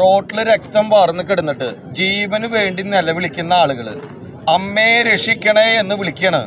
റോട്ടിൽ രക്തം വാർന്ന് കിടന്നിട്ട് ജീവന് വേണ്ടി നിലവിളിക്കുന്ന ആളുകൾ അമ്മയെ രക്ഷിക്കണേ എന്ന് വിളിക്കണ്.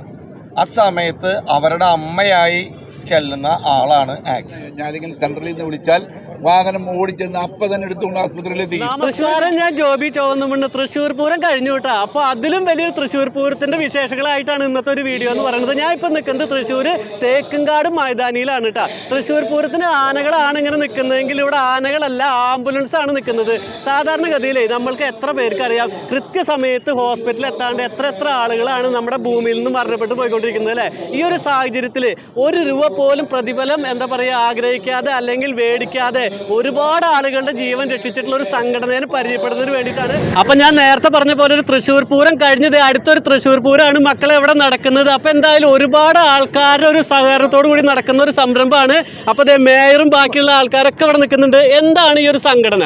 ആ സമയത്ത് അവരുടെ അമ്മയായി ചെല്ലുന്ന ആളാണ് ആക്സ്. ഞാനിങ്ങനെ സെൻട്രലിൽ നിന്ന് വിളിച്ചാൽ വാഹനം ഓടിച്ചെന്ന് അപ്പൊ തന്നെ എടുത്തുകൊണ്ട് ആസ്പത്രിയിലെത്തി. നമസ്കാരം. ഞാൻ ജോബി ചോന്നുമുണ്ട് തൃശ്ശൂർ പൂരം കഴിഞ്ഞു കേട്ടോ അപ്പൊ അതിലും വലിയൊരു തൃശ്ശൂർ പൂരത്തിന്റെ വിശേഷങ്ങളായിട്ടാണ് ഇന്നത്തെ ഒരു വീഡിയോ എന്ന് പറയുന്നത്. ഞാൻ ഇപ്പൊ നിൽക്കുന്നത് തൃശ്ശൂർ തേക്കുംകാട് മൈതാനിയിലാണ് കേട്ടോ തൃശ്ശൂർ പൂരത്തിന് ആനകളാണ് ഇങ്ങനെ നിൽക്കുന്നതെങ്കിൽ ഇവിടെ ആനകളല്ല ആംബുലൻസ് ആണ് നിൽക്കുന്നത് സാധാരണഗതിയിലേ നമ്മൾക്ക് എത്ര പേർക്ക് അറിയാം കൃത്യസമയത്ത് ഹോസ്പിറ്റലിൽ എത്താണ്ട് എത്ര എത്ര ആളുകളാണ് നമ്മുടെ ഭൂമിയിൽ നിന്ന് മരണപ്പെട്ട് പോയിക്കൊണ്ടിരിക്കുന്നത് അല്ലേ? ഈ ഒരു സാഹചര്യത്തിൽ ഒരു രൂപ പോലും പ്രതിഫലം എന്താ പറയുക ആഗ്രഹിക്കാതെ അല്ലെങ്കിൽ മേടിക്കാതെ ഒരുപാട് ആളുകളുടെ ജീവൻ രക്ഷിച്ചിട്ടുള്ള ഒരു സംഘടനയെ പരിചയപ്പെടുന്നതിന് വേണ്ടിയിട്ടാണ്. അപ്പൊ ഞാൻ നേരത്തെ പറഞ്ഞ പോലെ ഒരു തൃശ്ശൂർ പൂരം കഴിഞ്ഞത് അടുത്തൊരു തൃശ്ശൂർ പൂരമാണ് മക്കളെ എവിടെ നടക്കുന്നത്. അപ്പൊ എന്തായാലും ഒരുപാട് ആൾക്കാരുടെ ഒരു സഹകരണത്തോടു കൂടി നടക്കുന്ന ഒരു സംരംഭമാണ്. അപ്പൊ ദേ മേയറും ബാക്കിയുള്ള ആൾക്കാരൊക്കെ ഇവിടെ നിൽക്കുന്നുണ്ട്. എന്താണ് ഈ ഒരു സംഘടന?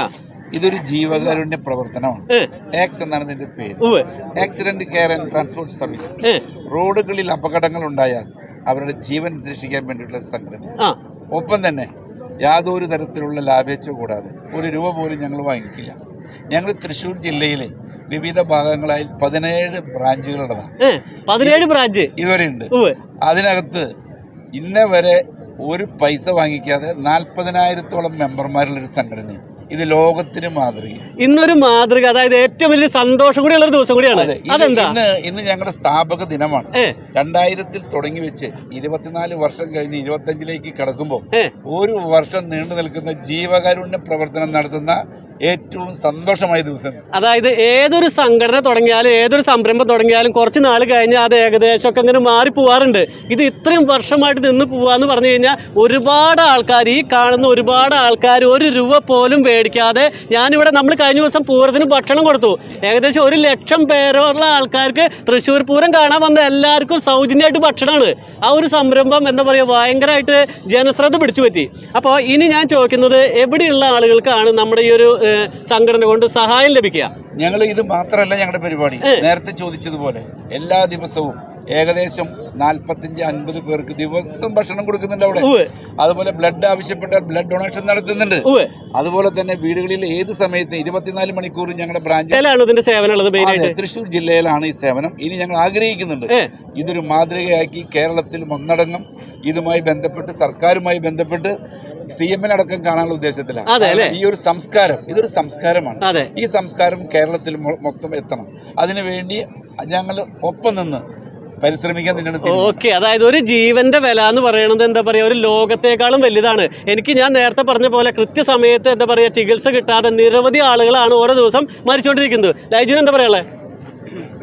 ഇതൊരു ജീവകാരുണ്യ പ്രവർത്തനമാണ്. എക്സ് ആക്സ് എന്നാണ് ഇതിന്റെ പേര്. Accident care and transport service റോഡുകളിൽ അപകടങ്ങൾ ഉണ്ടായാൽ അവരുടെ ജീവൻ രക്ഷിക്കാൻ വേണ്ടിയിട്ടുള്ള ഒരു സംഘടന ഒപ്പം തന്നെ യാതൊരു തരത്തിലുള്ള ലാഭേച്ഛ കൂടാതെ ഒരു രൂപ പോലും ഞങ്ങൾ വാങ്ങിക്കില്ല. ഞങ്ങൾ തൃശ്ശൂർ ജില്ലയിലെ വിവിധ ഭാഗങ്ങളായി പതിനേഴ് ബ്രാഞ്ചുകളുള്ളതാണ് പതിനേഴ് ബ്രാഞ്ച്. ഇതുവരെ ഉണ്ട്. അതിനകത്ത് ഇന്നേ വരെ ഒരു പൈസ വാങ്ങിക്കാതെ നാൽപ്പതിനായിരത്തോളം മെമ്പർമാരുള്ള ഒരു സംഘടന ഇത് ലോകത്തിന് മാതൃക ഇന്നൊരു മാതൃക അതായത് ഏറ്റവും വലിയ സന്തോഷം കൂടിയുള്ള ഒരു ദിവസം കൂടിയാണ്. അതെന്താ? ഇന്ന് ഇന്ന് ഞങ്ങളുടെ സ്ഥാപക ദിനമാണ്. രണ്ടായിരത്തിൽ തുടങ്ങി വെച്ച് ഇരുപത്തിനാല് വർഷം കഴിഞ്ഞ് ഇരുപത്തഞ്ചിലേക്ക് കടക്കുമ്പോൾ ഒരു വർഷം നീണ്ടു നിൽക്കുന്ന ജീവകാരുണ്യ പ്രവർത്തനം നടത്തുന്ന ഏറ്റവും സന്തോഷമായ ദിവസം. അതായത് ഏതൊരു സംഘടന തുടങ്ങിയാലും ഏതൊരു സംരംഭം തുടങ്ങിയാലും കുറച്ച് നാൾ കഴിഞ്ഞാൽ അത് ഏകദേശമൊക്കെ അങ്ങനെ മാറി പോവാറുണ്ട്. ഇത് ഇത്രയും വർഷമായിട്ട് നിന്ന് പോവാന്ന് പറഞ്ഞു കഴിഞ്ഞാൽ ഒരുപാട് ആൾക്കാർ ഈ കാണുന്ന ഒരുപാട് ആൾക്കാർ ഒരു രൂപ പോലും മേടിക്കാതെ ഞാനിവിടെ നമ്മൾ കഴിഞ്ഞ ദിവസം പൂരത്തിന് ഭക്ഷണം കൊടുത്തു. ഏകദേശം ഒരു ലക്ഷം പേരുള്ള ആൾക്കാർക്ക് തൃശ്ശൂർ പൂരം കാണാൻ വന്ന എല്ലാവർക്കും സൗജന്യമായിട്ട് ഭക്ഷണമാണ്. ആ ഒരു സംരംഭം എന്താ പറയുക ഭയങ്കരമായിട്ട് ജനശ്രദ്ധ പിടിച്ചു പറ്റി അപ്പോൾ ഇനി ഞാൻ ചോദിക്കുന്നത് എവിടെയുള്ള ആളുകൾക്കാണ് നമ്മുടെ ഈ ഒരു സംഘടന കൊണ്ട് സഹായം ലഭിക്കുക. ഞങ്ങൾ ഇത് മാത്രമല്ല ഞങ്ങളുടെ പരിപാടി. നേരത്തെ ചോദിച്ചതുപോലെ എല്ലാ ദിവസവും ഏകദേശം നാൽപ്പത്തിയഞ്ച് അൻപത് പേർക്ക് ദിവസം ഭക്ഷണം കൊടുക്കുന്നുണ്ട് അവിടെ. അതുപോലെ ബ്ലഡ് ആവശ്യപ്പെട്ട ബ്ലഡ് ഡൊണേഷൻ നടത്തുന്നുണ്ട്. അതുപോലെ തന്നെ വീടുകളിൽ ഏത് സമയത്തും ഇരുപത്തിനാല് മണിക്കൂറും ഞങ്ങളുടെ ബ്രാഞ്ച് സേവനം തൃശ്ശൂർ ജില്ലയിലാണ് ഈ സേവനം. ഇനി ഞങ്ങൾ ആഗ്രഹിക്കുന്നുണ്ട്. ഇതൊരു മാതൃകയാക്കി കേരളത്തിൽ ഒന്നടങ്കം ഇതുമായി ബന്ധപ്പെട്ട് സർക്കാരുമായി ബന്ധപ്പെട്ട് സി എമ്മിനടക്കം കാണാനുള്ള ഉദ്ദേശത്തിലാണ്. ഈ ഒരു സംസ്കാരം ഇതൊരു സംസ്കാരമാണ്. ഈ സംസ്കാരം കേരളത്തിൽ മൊത്തം എത്തണം. അതിനുവേണ്ടി ഞങ്ങൾ ഒപ്പം നിന്ന് പരിശ്രമിക്കാൻ തന്നെയാണ്. ഓക്കെ. അതായത് ഒരു ജീവന്റെ വില എന്ന് പറയുന്നത് എന്താ പറയാ ഒരു ലോകത്തെക്കാളും വലുതാണ്. എനിക്ക് ഞാൻ നേരത്തെ പറഞ്ഞ പോലെ കൃത്യസമയത്ത് എന്താ പറയാ ചികിത്സ കിട്ടാതെ നിരവധി ആളുകളാണ് ഓരോ ദിവസം മരിച്ചുകൊണ്ടിരിക്കുന്നത് ലൈജുന് എന്താ പറയാ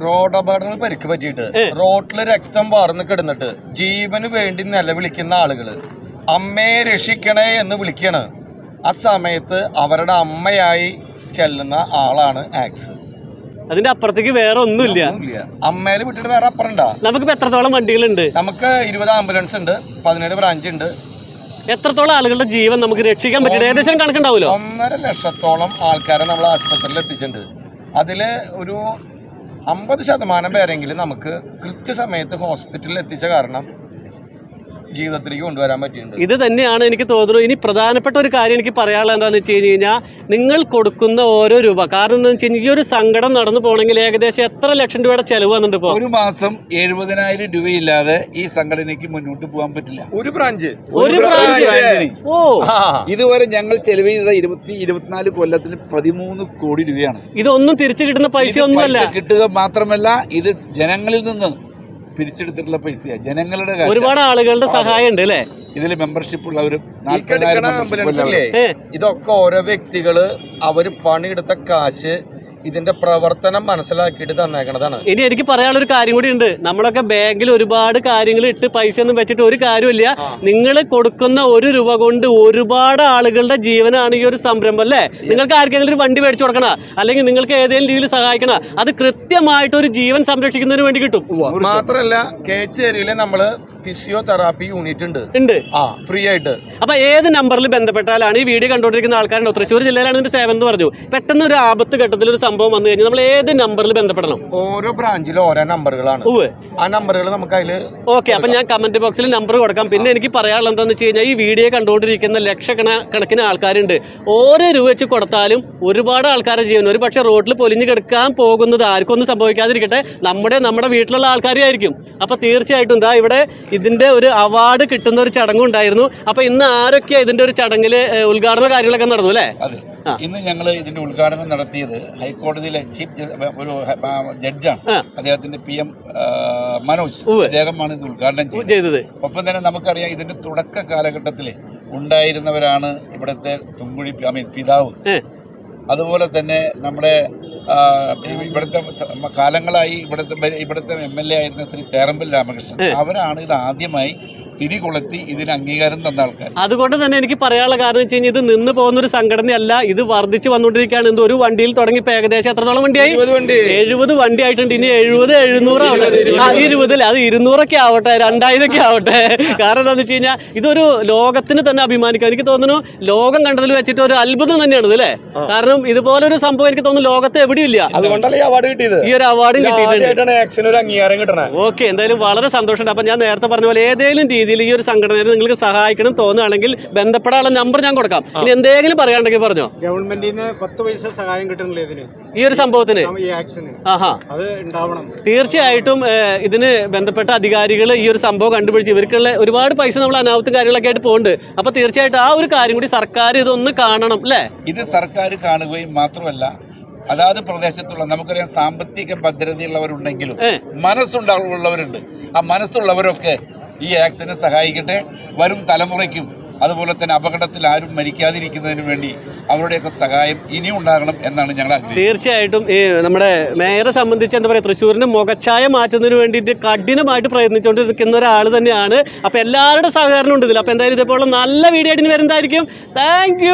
റോഡ് അപകടങ്ങൾ പരിക്ക് പറ്റിയിട്ട് റോഡിൽ രക്തം വാർന്ന് കിടന്നിട്ട് ജീവന് വേണ്ടി നിലവിളിക്കുന്ന ആളുകൾ അമ്മയെ രക്ഷിക്കണേ എന്ന് വിളിക്കണ്. ആ സമയത്ത് അവരുടെ അമ്മയായി ചെല്ലുന്ന ആളാണ് ആക്സ്. അതിന്റെ അപ്പുറത്തേക്ക് വേറെ ഒന്നുമില്ല. അമ്മയിൽ വിട്ടിട്ട് വേറെ അപ്പുറം നമുക്ക് എത്രത്തോളം വണ്ടികളുണ്ട്? നമുക്ക് ഇരുപത് ആംബുലൻസ് ഉണ്ട് പതിനേഴ് ബ്രാഞ്ച് ഉണ്ട്. എത്രത്തോളം ആളുകളുടെ ജീവൻ നമുക്ക് രക്ഷിക്കാൻ പറ്റും? ഏകദേശം കണക്കുണ്ടാവുമല്ലോ? ഒന്നര ലക്ഷത്തോളം ആൾക്കാരെ നമ്മൾ ആശുപത്രിയിൽ എത്തിച്ചിട്ടുണ്ട്. അതിൽ ഒരു അമ്പത് ശതമാനം പേരെങ്കിലും നമുക്ക് കൃത്യസമയത്ത് ഹോസ്പിറ്റലിൽ എത്തിച്ച കാരണം ജീവിതത്തിലേക്ക് കൊണ്ടുവരാൻ പറ്റിയിട്ടുണ്ട്. ഇത് തന്നെയാണ് എനിക്ക് തോന്നുന്നത്. ഇനി പ്രധാനപ്പെട്ട ഒരു കാര്യം എനിക്ക് പറയാനുള്ളത് എന്താണെന്ന് വെച്ച് കഴിഞ്ഞ് കഴിഞ്ഞാൽ നിങ്ങൾ കൊടുക്കുന്ന ഓരോ രൂപ കാരണം എന്താണെന്ന് വെച്ച് കഴിഞ്ഞാൽ ഈ ഒരു സങ്കടം നടന്നു പോകണമെങ്കിൽ ഏകദേശം എത്ര ലക്ഷം രൂപയുടെ ചെലവ് വന്നിട്ടുണ്ട് ഇപ്പോൾ ഒരു മാസം എഴുപതിനായിരം രൂപയില്ലാതെ ഈ സംഘടനയ്ക്ക് മുന്നോട്ട് പോകാൻ പറ്റില്ല. ഒരു ബ്രാഞ്ച്. ഒരു ബ്രാഞ്ച്. ഓ. ഇതുവരെ ഞങ്ങൾ ചെലവ് ചെയ്ത ഇരുപത്തി ഇരുപത്തിനാല് കൊല്ലത്തിൽ പതിമൂന്ന് കോടി രൂപയാണ്. ഇതൊന്നും തിരിച്ചു കിട്ടുന്ന പൈസ ഒന്നുമല്ല കിട്ടുക മാത്രമല്ല ഇത് ജനങ്ങളിൽ നിന്ന് പിരിച്ചെടുത്തിട്ടുള്ള പൈസ ജനങ്ങളുടെ കാശ്. ഒരുപാട് ആളുകളുടെ സഹായം ഉണ്ട് അല്ലേ? ഇതിൽ മെമ്പർഷിപ്പ് ഉള്ളവരും ഈ കിടക്കണ ഏ. ഇതൊക്കെ ഓരോ വ്യക്തികൾ അവർ പണിയെടുത്ത കാശ് ഇതിന്റെ പ്രവർത്തനം മനസ്സിലാക്കിയിട്ട് തന്നേക്കണതാണ്. ഇനി എനിക്ക് പറയാനുള്ള ഒരു കാര്യം കൂടി ഉണ്ട് നമ്മളൊക്കെ ബാങ്കിൽ ഒരുപാട് കാര്യങ്ങൾ ഇട്ട് പൈസ ഒന്നും വെച്ചിട്ട് ഒരു കാര്യമില്ല നിങ്ങൾ കൊടുക്കുന്ന ഒരു രൂപ കൊണ്ട് ഒരുപാട് ആളുകളുടെ ജീവനാണ് ഈ ഒരു സംരംഭം അല്ലേ? നിങ്ങൾക്ക് ആർക്കെങ്കിലും ഒരു വണ്ടി മേടിച്ചു കൊടുക്കണ അല്ലെങ്കിൽ നിങ്ങൾക്ക് ഏതെങ്കിലും രീതിയിൽ സഹായിക്കണ അത് കൃത്യമായിട്ട് ഒരു ജീവൻ സംരക്ഷിക്കുന്നതിന് വേണ്ടി കിട്ടും. മാത്രല്ല കേച്ചേരിയിലെ നമ്മൾ ഫിസിയോതെറാപ്പി യൂണിറ്റ് ഉണ്ട്. ഉണ്ട്. ആ ഫ്രീ ആയിട്ട്. അപ്പൊ ഏത് നമ്പറിൽ ബന്ധപ്പെട്ടാലാണ് ഈ വീഡിയോ കണ്ടുകൊണ്ടിരിക്കുന്ന ആൾക്കാരുണ്ടോ? തൃശ്ശൂർ ജില്ലയിലാണ് ഇതിന്റെ സേവനം എന്ന് പറഞ്ഞു. പെട്ടെന്ന് ഒരു ആപത്ത് ഘട്ടത്തിൽ ഒരു സംഭവം വന്നു കഴിഞ്ഞാൽ നമ്മൾ ഏത് നമ്പറിൽ ബന്ധപ്പെടണം? ഓരോ ബ്രാഞ്ചിലും ഓരോ നമ്പറുകളാണ് ആ നമ്പറുകൾ നമുക്ക് അതിൽ ഓക്കെ അപ്പൊ ഞാൻ കമന്റ് ബോക്സിൽ നമ്പർ കൊടുക്കാം. പിന്നെ എനിക്ക് പറയാനുള്ളത് എന്താണെന്ന് വെച്ച് കഴിഞ്ഞാൽ ഈ വീഡിയോ കണ്ടുകൊണ്ടിരിക്കുന്ന ലക്ഷക്കണക്കിന് ആൾക്കാരുണ്ട്. ഓരോ രൂപ വെച്ച് കൊടുത്താലും ഒരുപാട് ആൾക്കാരെ ജീവൻ. ഒരു പക്ഷേ റോഡിൽ പൊലിഞ്ഞ് കിടക്കാൻ പോകുന്നത് ആർക്കും ഒന്നും സംഭവിക്കാതിരിക്കട്ടെ. നമ്മുടെ നമ്മുടെ വീട്ടിലുള്ള ആൾക്കാരെ ആയിരിക്കും. അപ്പൊ തീർച്ചയായിട്ടും എന്താ ഇവിടെ ഇതിന്റെ ഒരു അവാർഡ് കിട്ടുന്ന ഒരു ചടങ്ങുണ്ടായിരുന്നു അപ്പൊ ഇന്ന് ആരൊക്കെയാ ഇതിന്റെ ഒരു ചടങ്ങിൽ ഉദ്ഘാടന കാര്യങ്ങളൊക്കെ നടന്നു അല്ലേ. ഇന്ന് ഞങ്ങൾ ഇതിന്റെ ഉദ്ഘാടനം നടത്തിയത് ഹൈക്കോടതിയിലെ ചീഫ് ഒരു ജഡ്ജാണ്. അദ്ദേഹത്തിന്റെ പി എം മനോജ്. അദ്ദേഹമാണ് ഇത് ഉദ്ഘാടനം ചെയ്തത്. ഒപ്പം തന്നെ നമുക്കറിയാം ഇതിന്റെ തുടക്ക കാലഘട്ടത്തിൽ ഉണ്ടായിരുന്നവരാണ് ഇവിടുത്തെ തുമ്പുഴി ഐ മീൻ പിതാവ്. അതുപോലെ തന്നെ നമ്മുടെ ഇവിടുത്തെ കാലങ്ങളായി ഇവിടുത്തെ ഇവിടുത്തെ എം എൽ എ ആയിരുന്ന ശ്രീ തേറമ്പിൽ രാമകൃഷ്ണൻ. അവരാണ് ഇത് ആദ്യമായി തിരികൊളുത്തി ഇതിന് അംഗീകാരം തന്ന ആൾക്കാർ അതുകൊണ്ട് തന്നെ എനിക്ക് പറയാനുള്ള കാരണം വെച്ച് കഴിഞ്ഞാൽ ഇത് നിന്ന് പോകുന്ന ഒരു സംഘടനയല്ല. ഇത് വർദ്ധിച്ചു വന്നുകൊണ്ടിരിക്കുകയാണ്. എന്തോ ഒരു വണ്ടിയിൽ തുടങ്ങി ഇപ്പൊ ഏകദേശം എത്രത്തോളം വണ്ടിയായി? എഴുപത് വണ്ടി ആയിട്ടുണ്ട്. ഇനി എഴുപത് എഴുന്നൂറ് ആവട്ടെ. ആ ഇരുപതിൽ അത് ഇരുന്നൂറൊക്കെ ആവട്ടെ രണ്ടായിരൊക്കെ ആവട്ടെ. കാരണം എന്താണെന്ന് വെച്ച് കഴിഞ്ഞാൽ ഇതൊരു ലോകത്തിന് തന്നെ അഭിമാനിക്കാം. എനിക്ക് തോന്നുന്നു ലോകം കണ്ടതിൽ വെച്ചിട്ട് ഒരു അത്ഭുതം തന്നെയാണ് ഇത് അല്ലേ കാരണം ഇതുപോലൊരു സംഭവം എനിക്ക് തോന്നുന്നു ലോകത്ത് ഇല്ല. അതുകൊണ്ടല്ലേ ഈ അവാർഡ് കിട്ടിയത്? ഈ ഒരു അവാർഡും കിട്ടിയിട്ടുണ്ട്. ആദ്യമായിട്ടാണ് ഒരു അംഗീകാരം കിട്ടണേ. ഓക്കെ എന്തായാലും വളരെ സന്തോഷമുണ്ട്. അപ്പൊ ഞാൻ നേരത്തെ പറഞ്ഞ പോലെ ഏതെങ്കിലും രീതിയിൽ ഈ ഒരു സംഘടനയെ നിങ്ങൾക്ക് സഹായിക്കണം തോന്നുകയാണെങ്കിൽ ബന്ധപ്പെടാനുള്ള നമ്പർ ഞാൻ കൊടുക്കാം. ഇനി എന്തെങ്കിലും പറയാണ്ടെങ്കിൽ പറഞ്ഞോ. ഗവൺമെന്റിൽ നിന്ന് പത്ത് പൈസ സഹായം കിട്ടുന്നില്ല ഇതിന്? ഈ ഒരു സംഭവത്തിന്? ആഹാ. അത് ഉണ്ടാവണം. തീർച്ചയായിട്ടും ഇതിന് ബന്ധപ്പെട്ട അധികാരികൾ ഈ ഒരു സംഭവം കണ്ടുപിടിച്ച് ഇവർക്കുള്ള ഒരുപാട് പൈസ നമ്മൾ അനാവത്തും കാര്യങ്ങളൊക്കെ ആയിട്ട് പോകുന്നുണ്ട് അപ്പൊ തീർച്ചയായിട്ടും ആ ഒരു കാര്യം കൂടി സർക്കാർ ഇതൊന്ന് കാണണം അല്ലേ? ഇത് സർക്കാർ കാണുകയും മാത്രമല്ല അതാത് പ്രദേശത്തുള്ള നമുക്കറിയാം സാമ്പത്തിക ഭദ്രതയുള്ളവരുണ്ടെങ്കിലും. മനസ്സുണ്ടാവുള്ളവരുണ്ട്. ആ മനസ്സുള്ളവരൊക്കെ ഈ ആക്സിനെ സഹായിക്കട്ടെ. വരും തലമുറയ്ക്കും അതുപോലെ തന്നെ അപകടത്തിൽ ആരും മരിക്കാതിരിക്കുന്നതിനു വേണ്ടി അവരുടെയൊക്കെ സഹായം ഇനിയും ഉണ്ടാകണം എന്നാണ് ഞങ്ങൾ തീർച്ചയായിട്ടും ഈ നമ്മുടെ മേയറെ സംബന്ധിച്ച് എന്താ പറയുക തൃശ്ശൂരിന് മുഖച്ഛായ മാറ്റുന്നതിന് വേണ്ടിയിട്ട് കഠിനമായിട്ട് പ്രയത്നിച്ചുകൊണ്ട് നിൽക്കുന്ന ഒരാൾ തന്നെയാണ്. അപ്പോൾ എല്ലാവരുടെ സഹകരണം ഉണ്ട് ഇതിൽ. അപ്പോൾ എന്തായാലും ഇതേപോലെ നല്ല വീഡിയോ ആയിട്ട് വരുന്നതായിരിക്കും. താങ്ക്